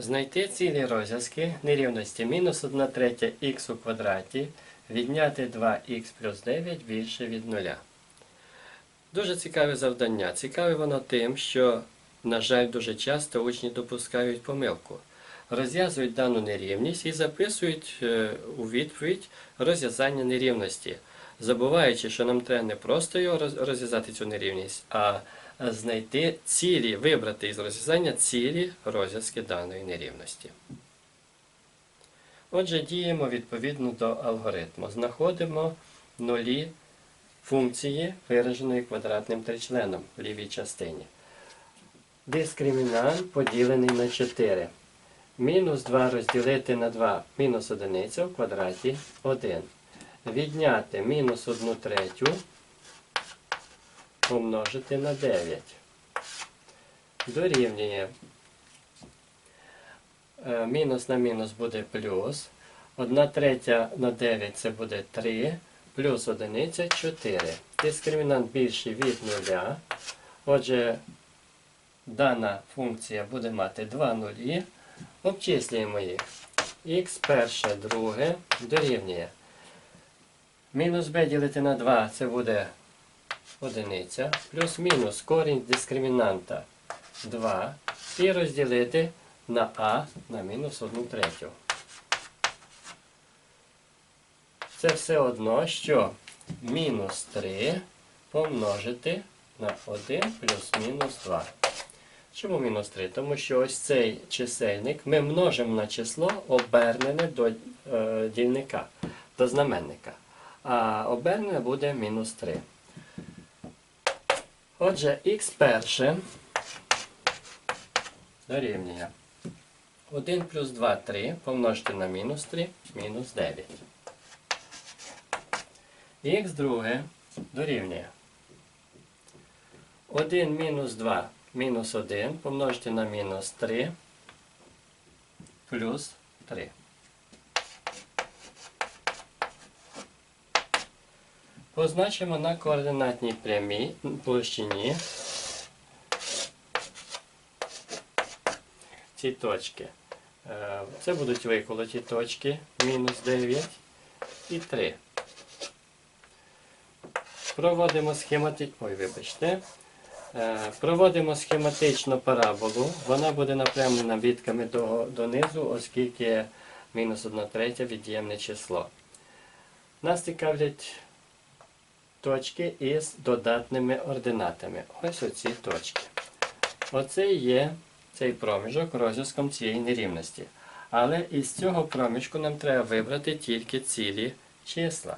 Знайти цілі розв'язки нерівності мінус 1 третя х у квадраті, відняти 2х плюс 9 більше від нуля. Дуже цікаве завдання. Цікаве воно тим, що, на жаль, дуже часто учні допускають помилку. Розв'язують дану нерівність і записують е, у відповідь розв'язання нерівності, забуваючи, що нам треба не просто його розв'язати цю нерівність, а знайти цілі, вибрати із розв'язання цілі розв'язки даної нерівності. Отже, діємо відповідно до алгоритму. Знаходимо нулі функції, вираженої квадратним тричленом в лівій частині. Дискримінант поділений на 4. Мінус 2 розділити на 2 мінус 1 в квадраті 1. Відняти мінус 1 третю помножити на 9. Дорівнює. Е, Мінус на мінус буде плюс. 1 третя на 9 це буде 3. Плюс 1 4. Дискримінант більший від 0. Отже, дана функція буде мати 2 нулі. Обчислюємо їх. х перше, друге дорівнює. Мінус b ділити на 2 це буде одиниця. Плюс-мінус корінь дискримінанта 2. І розділити на а на мінус 1 третю. Це все одно, що мінус 3 помножити на 1 плюс мінус 2. Чому мінус 3? Тому що ось цей чисельник ми множимо на число обернене до е, дільника, до знаменника. А обернене буде мінус 3. Отже, х перше дорівнює 1 плюс 2 3 помножити на мінус 3 мінус 9. х друге дорівнює 1 мінус 2 мінус 1 помножити на мінус 3 плюс 3. Позначимо на координатній прямій площині ці точки. Е, Це будуть виколоті точки мінус 9 і 3. Проводимо схематично. Ой, вибачте. Е, Проводимо схематичну параболу. Вона буде напрямлена бітками до, донизу, оскільки мінус 1 третя від'ємне число. Нас цікавлять точки із додатними ординатами. Ось оці точки. Оце є цей проміжок розв'язком цієї нерівності. Але із цього проміжку нам треба вибрати тільки цілі числа.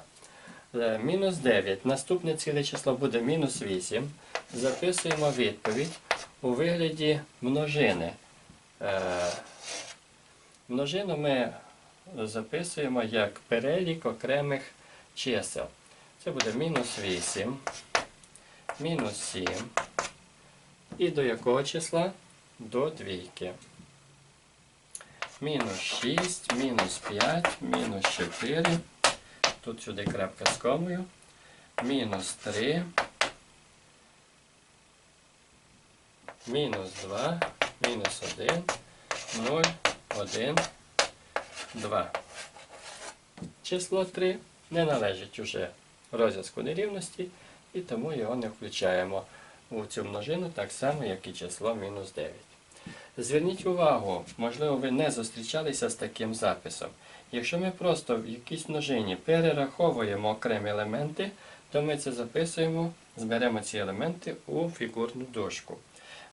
Е, Мінус 9. Наступне ціле число буде мінус 8. Записуємо відповідь у вигляді множини. Е, Множину ми записуємо як перелік окремих чисел. Це буде мінус 8, мінус 7. І до якого числа? До двійки. Мінус 6, мінус 5, мінус 4. Тут сюди крапка з комою. Мінус 3. Мінус 2, мінус 1, 0, 1, 2. Число 3 не належить уже розв'язку нерівності, і тому його не включаємо у цю множину так само, як і число мінус 9. Зверніть увагу, можливо, ви не зустрічалися з таким записом. Якщо ми просто в якійсь множині перераховуємо окремі елементи, то ми це записуємо, зберемо ці елементи у фігурну дошку.